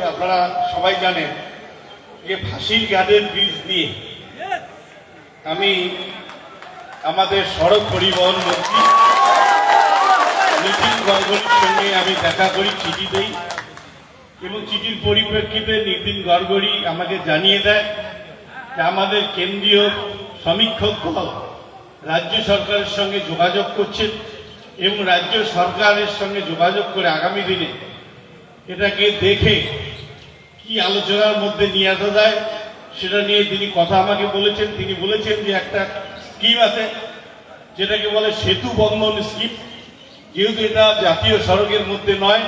যে আপনারা সবাই জানেন যে ফাঁসির ঘাটের ব্রিজ দিয়ে আমি আমাদের সড়ক পরিবহন মন্ত্রী নীতিন গঙ্গোলির সঙ্গে আমি দেখা করি চিঠি দেই এবং চিঠির পরিপ্রেক্ষিতে নীতিন গড়গড়ি আমাকে জানিয়ে দেয় যে আমাদের কেন্দ্রীয় সমীক্ষক দল রাজ্য সরকারের সঙ্গে যোগাযোগ করছেন এবং রাজ্য সরকারের সঙ্গে যোগাযোগ করে আগামী দিনে এটাকে দেখে কি আলোচনার মধ্যে নিয়ে আসা যায়, সেটা নিয়ে তিনি কথা আমাকে বলেছেন। তিনি বলেছেন যে একটা স্কিম আছে, যেটাকে বলে সেতু বন্ধন স্কিম যেহেতু এটা জাতীয় সড়কের মধ্যে নয়,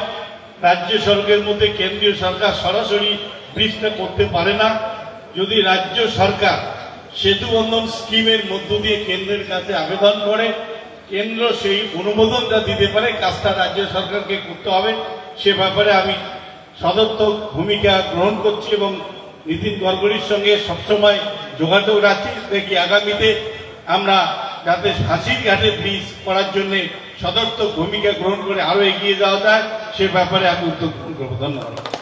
রাজ্য সড়কের মধ্যে কেন্দ্রীয় সরকার সরাসরি ব্রিজটা করতে পারে না। যদি রাজ্য সরকার সেতু বন্ধন স্কিমের মধ্য দিয়ে কেন্দ্রের কাছে আবেদন করে, কেন্দ্র সেই অনুমোদনটা দিতে পারে, কাজটা রাজ্য সরকারকে করতে হবে, সে ব্যাপারে আমি সদর্থক ভূমিকা গ্রহণ করছি এবং নীতিন গড়করির সঙ্গে সবসময় যোগাযোগ রাখছি দেখি আগামীতে আমরা যাতে হাসির ঘাটে ব্রিজ করার জন্য সদর্থক ভূমিকা গ্রহণ করে আরও এগিয়ে যাওয়া যায়, সে ব্যাপারে আমি উদ্যোগ গ্রহণ করব। ধন্যবাদ।